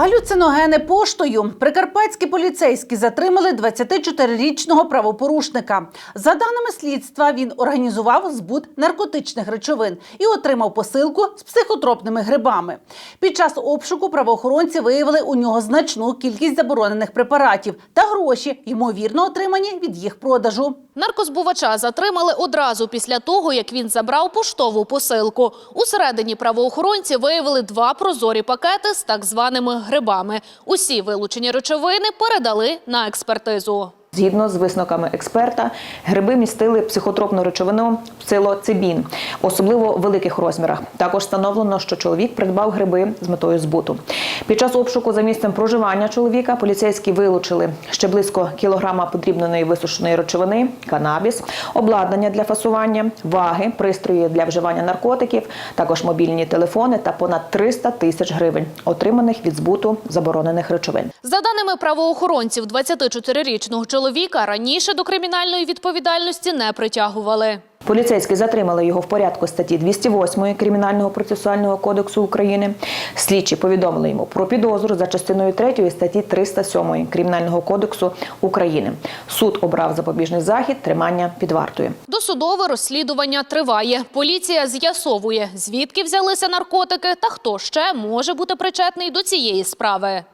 Галюциногени поштою прикарпатські поліцейські затримали 24-річного правопорушника. За даними слідства, він організував збут наркотичних речовин і отримав посилку з психотропними грибами. Під час обшуку правоохоронці виявили у нього значну кількість заборонених препаратів та гроші, ймовірно, отримані від їх продажу. Наркозбувача затримали одразу після того, як він забрав поштову посилку. Усередині правоохоронці виявили два прозорі пакети з так званими грибами. Усі вилучені речовини передали на експертизу. Згідно з висновками експерта, гриби містили психотропну речовину псилоцибін, особливо в великих розмірах. Також встановлено, що чоловік придбав гриби з метою збуту. Під час обшуку за місцем проживання чоловіка поліцейські вилучили ще близько кілограма подрібненої висушеної речовини, канабіс, обладнання для фасування, ваги, пристрої для вживання наркотиків, також мобільні телефони та понад 300 тисяч гривень, отриманих від збуту заборонених речовин. За даними правоохоронців, 24-річного чоловіка раніше до кримінальної відповідальності не притягували. Поліцейські затримали його в порядку статті 208 Кримінального процесуального кодексу України. Слідчі повідомили йому про підозру за частиною 3 статті 307 Кримінального кодексу України. Суд обрав запобіжний захід тримання під вартою. Досудове розслідування триває. Поліція з'ясовує, звідки взялися наркотики та хто ще може бути причетний до цієї справи.